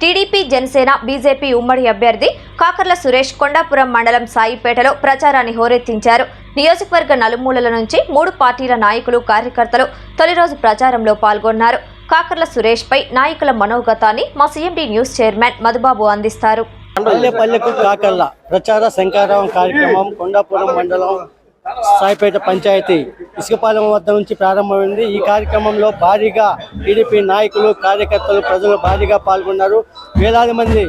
TDP Janasena BJP ఉమ్మడి అభ్యర్థి కాకర్ల సురేష్ కొండాపురం మండలం సాయిపేటలో ప్రచారాన్ని హోరెత్తించారు. నియోజకవర్గ నలుమూలల నుంచి మూడు పార్టీల నాయకులు కార్యకర్తలు తొలి రోజు ప్రచారంలో పాల్గొన్నారు. కాకర్ల సురేష్ పై నాయకుల మనోగతాన్ని మా సిఎండి న్యూస్ చైర్మన్ మధుబాబు అందిస్తారు. పల్లె పల్లెకు ప్రచార కార్యక్రమం కొండాపురం మండలం సాయిపేట పంచాయతీ ఇసుకపాలెం వద్ద నుంచి ప్రారంభమైంది. ఈ కార్యక్రమంలో భారీగా టీడీపీ నాయకులు కార్యకర్తలు ప్రజలు భారీగా పాల్గొన్నారు. వేలాది మంది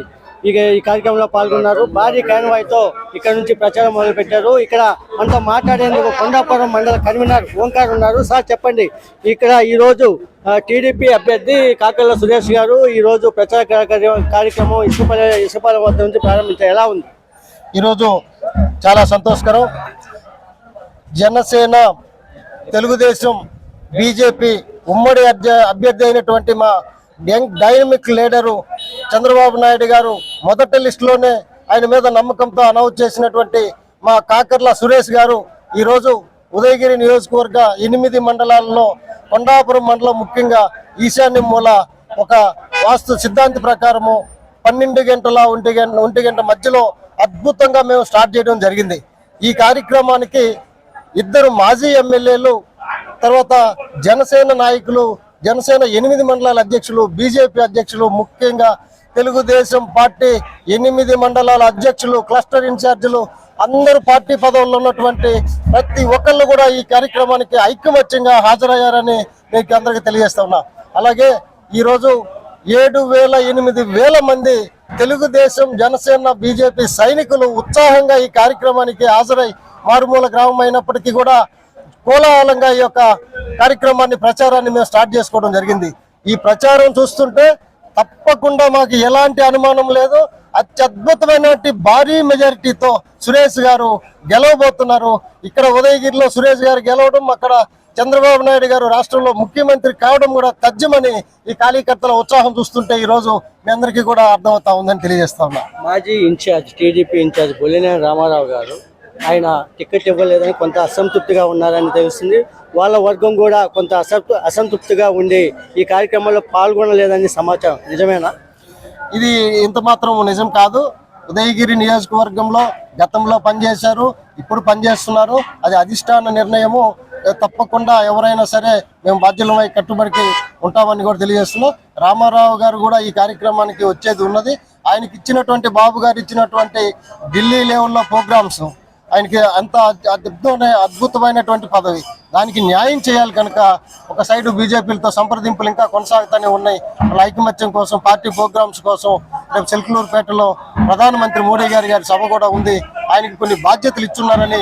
ఇక ఈ కార్యక్రమంలో పాల్గొన్నారు. భారీ కాన్వాయ్తో ఇక్కడ నుంచి ప్రచారం మొదలుపెట్టారు. ఇక్కడ మనతో మాట్లాడేందుకు కొండాపురం మండల కన్వీనర్ ఓంకార్ ఉన్నారు. సార్ చెప్పండి. ఇక్కడ ఈ రోజు టీడీపీ అభ్యర్థి కాకల్ల సురేష్ గారు ఈ రోజు ప్రచార కార్యక్రమం ఇసుకపాలెం ఇసుకపాలెం వద్ద నుంచి ప్రారంభించారు. ఎలా ఉంది? ఈరోజు చాలా సంతోషకరం. జనసేన తెలుగుదేశం బీజేపీ ఉమ్మడి అభ్య- అభ్యర్థి అయినటువంటి మా young dynamic leader Chandrababu Naidu garu మొదటి లిస్టులోనే ఆయన మీద నమ్మకంతో అనౌన్స్ చేసినటువంటి మా కాకర్ల సురేష్ గారు ఈరోజు ఉదయగిరి నియోజకవర్గ ఎనిమిది మండలాల్లో కొండాపురం మండలం ముఖ్యంగా ఈశాన్య మూల ఒక వాస్తు సిద్ధాంతి ప్రకారము పన్నెండు గంటల ఒంటి గంట ఒంటి గంట మధ్యలో అద్భుతంగా మేము స్టార్ట్ చేయడం జరిగింది. ఈ కార్యక్రమానికి ఇద్దరు మాజీ ఎమ్మెల్యేలు తర్వాత జనసేన నాయకులు జనసేన ఎనిమిది మండలాల అధ్యక్షులు బీజేపీ అధ్యక్షులు ముఖ్యంగా తెలుగుదేశం పార్టీ ఎనిమిది మండలాల అధ్యక్షులు క్లస్టర్ ఇన్ఛార్జీలు అందరూ పార్టీ పదవుల్లో ఉన్నటువంటి ప్రతి ఒక్కళ్ళు కూడా ఈ కార్యక్రమానికి ఐకమత్యంగా హాజరయ్యారని మీకు అందరికీ తెలియజేస్తా ఉన్నా. అలాగే ఈరోజు ఏడు వేల ఎనిమిది వేల మంది తెలుగుదేశం జనసేన బీజేపీ సైనికులు ఉత్సాహంగా ఈ కార్యక్రమానికి హాజరై మారుమూల గ్రామం అయినప్పటికీ కూడా కోలాహలంగా ఈ యొక్క కార్యక్రమాన్ని ప్రచారాన్ని మేము స్టార్ట్ చేసుకోవడం జరిగింది. ఈ ప్రచారం చూస్తుంటే తప్పకుండా మాకు ఎలాంటి అనుమానం లేదు. అత్యద్భుతమైనటువంటి భారీ మెజారిటీతో సురేష్ గారు గెలవబోతున్నారు. ఇక్కడ ఉదయగిరిలో సురేష్ గారు గెలవడం అక్కడ చంద్రబాబు నాయుడు గారు రాష్ట్రంలో ముఖ్యమంత్రి కావడం కూడా తథ్యమని ఈ కార్యకర్తల ఉత్సాహం చూస్తుంటే ఈ రోజు మీ అందరికీ కూడా అర్థమవుతా ఉందని తెలియజేస్తా ఉన్నా. మాజీ incharge TDP incharge Bollineni Ramarao garu ఆయన టికెట్ ఇవ్వలేదని కొంత అసంతృప్తిగా ఉన్నారని తెలుస్తుంది. వాళ్ళ వర్గం కూడా కొంత అసంతృ అసంతృప్తిగా ఉండి ఈ కార్యక్రమంలో పాల్గొనలేదని సమాచారం. నిజమేనా? ఇది ఇంత మాత్రం నిజం కాదు. ఉదయగిరి నియోజకవర్గంలో గతంలో పనిచేశారు ఇప్పుడు పనిచేస్తున్నారు. అది అధిష్టాన నిర్ణయము. తప్పకుండా ఎవరైనా సరే మేము బాధ్యులమై కట్టుబడికి ఉంటామని కూడా తెలియజేస్తున్నాం. రామారావు గారు కూడా ఈ కార్యక్రమానికి వచ్చేది ఉన్నది. ఆయనకి ఇచ్చినటువంటి బాబు గారు ఇచ్చినటువంటి ఢిల్లీ లెవెల్లో ప్రోగ్రామ్స్ ఆయనకి అంత అద్భుతమైన అద్భుతమైనటువంటి పదవి. దానికి న్యాయం చేయాలి కనుక ఒక సైడు బీజేపీలతో సంప్రదింపులు ఇంకా కొనసాగుతూనే ఉన్నాయి. వాళ్ళ ఐకమత్యం కోసం పార్టీ ప్రోగ్రామ్స్ కోసం రేపు సిల్కలూరుపేటలో ప్రధానమంత్రి మోడీ గారి గారి సభ కూడా ఉంది. ఆయనకి కొన్ని బాధ్యతలు ఇచ్చున్నారని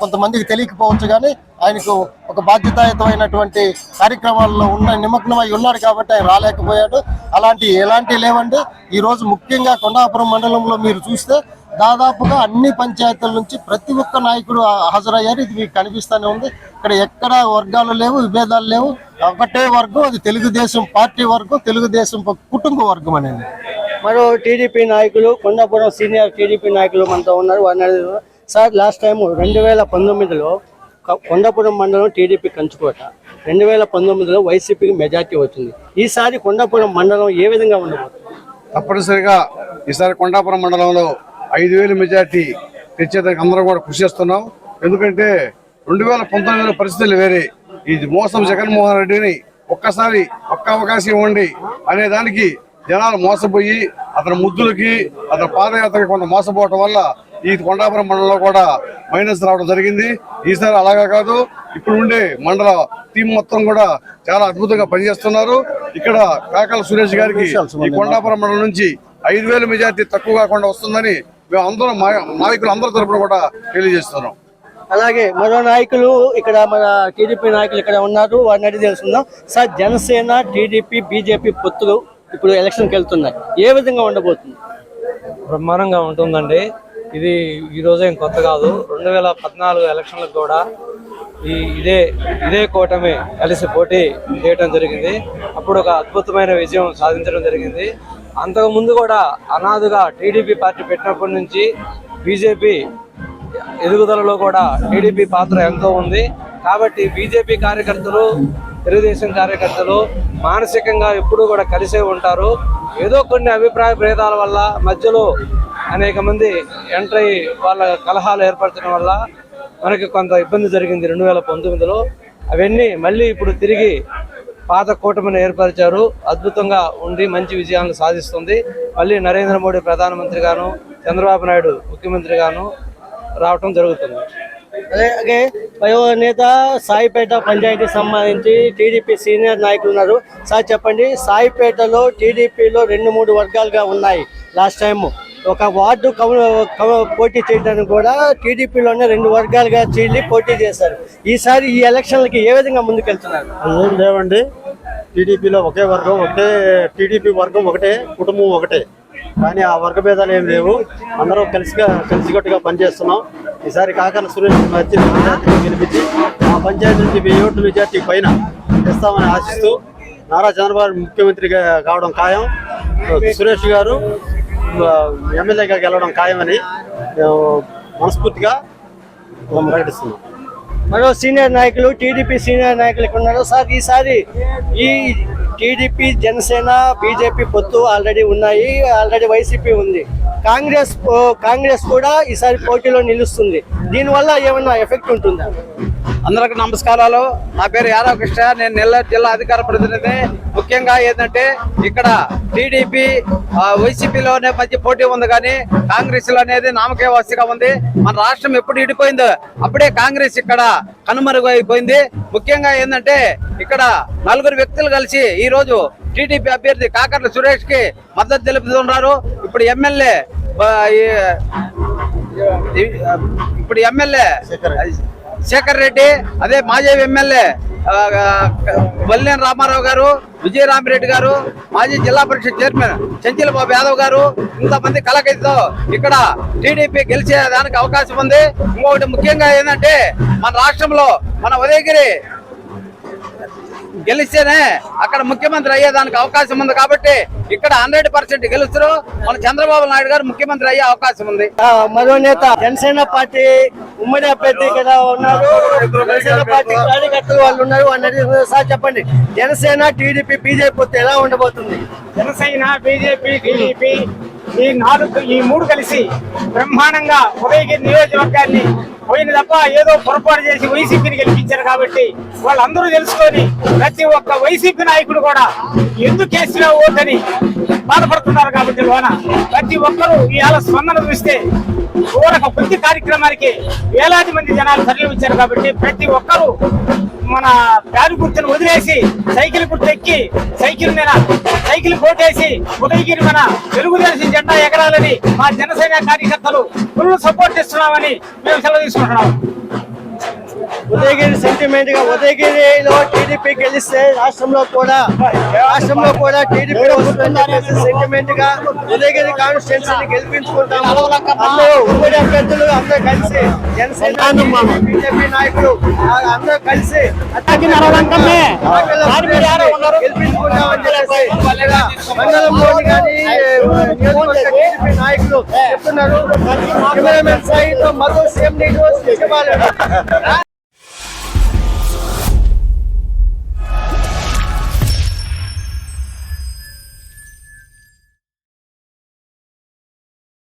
కొంతమందికి తెలియకపోవచ్చు కానీ ఆయనకు ఒక బాధ్యతాయుతమైనటువంటి కార్యక్రమాల్లో ఉన్న నిమగ్నమై ఉన్నాడు కాబట్టి ఆయన రాలేకపోయాడు. అలాంటి ఎలాంటి లేవండి. ఈరోజు ముఖ్యంగా కొండాపురం మండలంలో మీరు చూస్తే దాదాపుగా అన్ని పంచాయతీల నుంచి ప్రతి ఒక్క నాయకుడు హాజరయ్యారు. ఇది మీకు కనిపిస్తూనే ఉంది. ఇక్కడ ఎక్కడ వర్గాలు లేవు విభేదాలు లేవు. ఒకటే వర్గం అది తెలుగుదేశం పార్టీ వర్గం తెలుగుదేశం కుటుంబ వర్గం అనేది. మరో టీడీపీ నాయకులు కొండాపురం సీనియర్ టీడీపీ నాయకులు మనతో ఉన్నారు. వారిని సార్ లాస్ట్ టైం రెండు వేల పంతొమ్మిదిలో కొండపురం కొండాపురం మండలం టీడీపీ కంచుకోట. రెండు వేల పంతొమ్మిదిలో వైసీపీకి మెజార్టీ వచ్చింది. ఈసారి కొండాపురం మండలం ఏ విధంగా ఉండబోతుంది? తప్పనిసరిగా ఈసారి కొండాపురం మండలంలో ఐదు వేలు మెజార్టీ తెచ్చేదానికి అందరం కూడా కృషి చేస్తున్నాం. ఎందుకంటే రెండు వేల పంతొమ్మిదిలో పరిస్థితులు వేరే. ఇది మోసం జగన్మోహన్ రెడ్డిని ఒక్కసారి ఒక్క అవకాశం ఇవ్వండి అనే దానికి జనాలు మోసపోయి అతని ముద్దులకి అతని పాదయాత్రకి కొంత మోసపోవటం వల్ల ఈ కొండాపురం మండలంలో కూడా మైనస్ రావడం జరిగింది. ఈసారి అలాగా కాదు ఇప్పుడు ఉండే మండల టీం మొత్తం కూడా చాలా అద్భుతంగా పనిచేస్తున్నారు. ఇక్కడ కాకల సురేష్ గారికి ఈ కొండాపురం మండలం నుంచి ఐదు వేల మెజార్టీ తక్కువ కాకుండా వస్తుందని మేము అందరం మా నాయకులు అందరి తరపున కూడా తెలియజేస్తున్నాం. అలాగే మరో నాయకులు ఇక్కడ మన టీడీపీ నాయకులు ఇక్కడ ఉన్నారు. వారిని అడిగి తెలుసుకుందాం. సార్ జనసేన టీడీపీ బీజేపీ పొత్తులు ఇప్పుడు ఎలక్షన్కి వెళ్తున్నాయి. ఏ విధంగా ఉండబోతుంది? బ్రహ్మాండంగా ఉంటుందండి. ఇది ఈరోజు ఏం కొత్త కాదు. రెండు వేల పద్నాలుగు ఎలక్షన్లకు కూడా ఈ ఇదే ఇదే కూటమి కలిసి పోటీ చేయడం జరిగింది. అప్పుడు ఒక అద్భుతమైన విజయం సాధించడం జరిగింది. అంతకు ముందు కూడా అనాథగా టీడీపీ పార్టీ పెట్టినప్పటి నుంచి బీజేపీ ఎదుగుదలలో కూడా టీడీపీ పాత్ర ఎంతో ఉంది. కాబట్టి బీజేపీ కార్యకర్తలు తెలుగుదేశం కార్యకర్తలు మానసికంగా ఎప్పుడూ కూడా కలిసే ఉంటారు. ఏదో కొన్ని అభిప్రాయ భేదాల వల్ల మధ్యలో అనేక మంది ఎంటర్ అయ్యి వాళ్ళ కలహాలు ఏర్పరచడం వల్ల మనకి కొంత ఇబ్బంది జరిగింది రెండు వేల పంతొమ్మిదిలో. అవన్నీ మళ్ళీ ఇప్పుడు తిరిగి పాత కూటమిని ఏర్పరిచారు. అద్భుతంగా ఉండి మంచి విజయాలను సాధిస్తుంది. మళ్ళీ నరేంద్ర మోడీ ప్రధానమంత్రి గాను చంద్రబాబు నాయుడు ముఖ్యమంత్రి గాను రావటం జరుగుతుంది. అలాగే వయో నేత సాయిపేట పంచాయతీ సంబంధించి టీడీపీ సీనియర్ నాయకులు ఉన్నారు. సార్ చెప్పండి సాయిపేటలో టీడీపీలో రెండు మూడు వర్గాలుగా ఉన్నాయి లాస్ట్ టైము. ఒక వార్డు పోటీ చేయడానికి కూడా టీడీపీలోనే రెండు వర్గాలుగా చీలి పోటీ చేశారు. ఈసారి ఈ ఎలక్షన్లకి ఏ విధంగా ముందుకెళ్తున్నారు? ఏం లేవండి. టీడీపీలో ఒకే వర్గం ఒకటే టీడీపీ వర్గం ఒకటే కుటుంబం ఒకటే. కానీ ఆ వర్గ భేదాలు ఏం లేవు. అందరం కలిసిగా కలిసికట్టుగా పనిచేస్తున్నాం. ఈసారి కాకర సురేష్ వచ్చి పంచాయతీలో గెలిపించి ఆ పంచాయతీ నుంచి వెయ్యి ఓట్లు మెజార్టీ పైన ఇస్తామని ఆశిస్తూ నారా చంద్రబాబు ముఖ్యమంత్రిగా కావడం ఖాయం. సురేష్ గారు ఎమ్మెల్యేగా గెలవడం ఖాయమని మనస్ఫూర్తిగా ప్రకటిస్తున్నాం. మరో సీనియర్ నాయకులు టీడీపీ సీనియర్ నాయకులు ఇక్కడ ఉన్నారు. సార్ ఈసారి ఈ టీడీపీ జనసేన బీజేపీ పొత్తు ఆల్రెడీ ఉన్నాయి. ఆల్రెడీ వైసీపీ ఉంది. కాంగ్రెస్ కాంగ్రెస్ కూడా ఈసారి పోటీలో నిలుస్తుంది. దీనివల్ల ఏమన్నా ఎఫెక్ట్ ఉంటుందా? అందరికి నమస్కారాలు. నా పేరు యాదవ్ కృష్ణ నేను నెల్లూరు జిల్లా అధికార ప్రతినిధి. ముఖ్యంగా ఏంటంటే ఇక్కడ టీడీపీ వైసీపీలోనే మధ్య పోటీ ఉంది కానీ కాంగ్రెస్లో అనేది నామకే వస్తుగా ఉంది. మన రాష్ట్రం ఎప్పుడు ఇడిపోయిందో అప్పుడే కాంగ్రెస్ ఇక్కడ కనుమరుగైపోయింది. ముఖ్యంగా ఏంటంటే ఇక్కడ నలుగురు వ్యక్తులు కలిసి ఈ రోజు టీడీపీ అభ్యర్థి కాకర్ల సురేష్కి మద్దతు తెలుపుతున్నారు. ఇప్పుడు ఎమ్మెల్యే ఇప్పుడు ఎమ్మెల్యే శేఖర్ రెడ్డి అదే మాజీ ఎమ్మెల్యే వల్లేని రామారావు గారు విజయరామిరెడ్డి గారు మాజీ జిల్లా పరిషత్ చైర్మన్ చెంచిల బాబు యాదవ్ గారు ఇంతమంది కలకైతో ఇక్కడ టీడీపీ గెలిచే దానికి అవకాశం ఉంది. ఇంకొకటి ముఖ్యంగా ఏంటంటే మన రాష్ట్రంలో మన ఉదయగిరి గెలిస్తేనే అక్కడ ముఖ్యమంత్రి అయ్యేదానికి అవకాశం ఉంది కాబట్టి ఇక్కడ హండ్రెడ్ పర్సెంట్ గెలుస్తారు. మన చంద్రబాబు నాయుడు గారు ముఖ్యమంత్రి అయ్యే అవకాశం ఉంది. ఆ, మరో నేత జనసేన పార్టీ ఉమ్మడి అభ్యర్థి ఇక్కడ ఉన్నారు. జనసేన పార్టీ కార్యకర్తలు వాళ్ళు ఉన్నారు. అన్నది సార్ చెప్పండి. జనసేన టీడీపీ బీజేపీ పొత్తు ఎలా ఉండబోతుంది? జనసేన బీజేపీ టీడీపీ ఈ నాలుగు ఈ మూడు కలిసి బ్రహ్మాండంగా ఉదయగిరి నియోజకవర్గాన్ని పోయిన తప్ప ఏదో పొరపాటు చేసి వైసీపీని గెలిపించారు కాబట్టి వాళ్ళందరూ తెలుసుకొని ప్రతి ఒక్క వైసీపీ నాయకుడు కూడా ఎందుకు కేసులో ఓటని బాధపడుతున్నారు కాబట్టి లోన ప్రతి ఒక్కరూ ఇవాళ స్పందన చూస్తే ఊరక ప్రతి కార్యక్రమానికి వేలాది మంది జనాలు తరలించారు వచ్చారు కాబట్టి ప్రతి ఒక్కరూ మన ప్యారు గుర్తును వదిలేసి సైకిల్ గుర్తు ఎక్కి సైకిల్ మీద సైకిల్ కోటేసి ఉదయగిరి మన తెలుగుదేశం జెండా ఎగరాలని మా జనసేన కార్యకర్తలు ఫుల్ సపోర్ట్ ఇస్తున్నామని మేము సెలవు ఉదయగిరి సెంటిమెంట్గా ఉదయగిరిలో టీడీపీ గెలిస్తే రాష్ట్రంలో కూడా రాష్ట్రంలో కూడా టీడీపీ సెంటిమెంట్గా ఉదయగిరి కాన్స్టిట్యున్సీని గెలిపించుకుంటాము అందరూ ఉమ్మడి అభ్యర్థులు అందరూ కలిసి జనసేన బీజేపీ నాయకులు అందరూ కలిసి గెలిపించుకుంటామని చెప్పేసి మండలంలోని కానీ బీజేపీ నాయకులు చెప్తున్నారు. కెమెరామెన్ సాయితో మరో సీఎం న్యూస్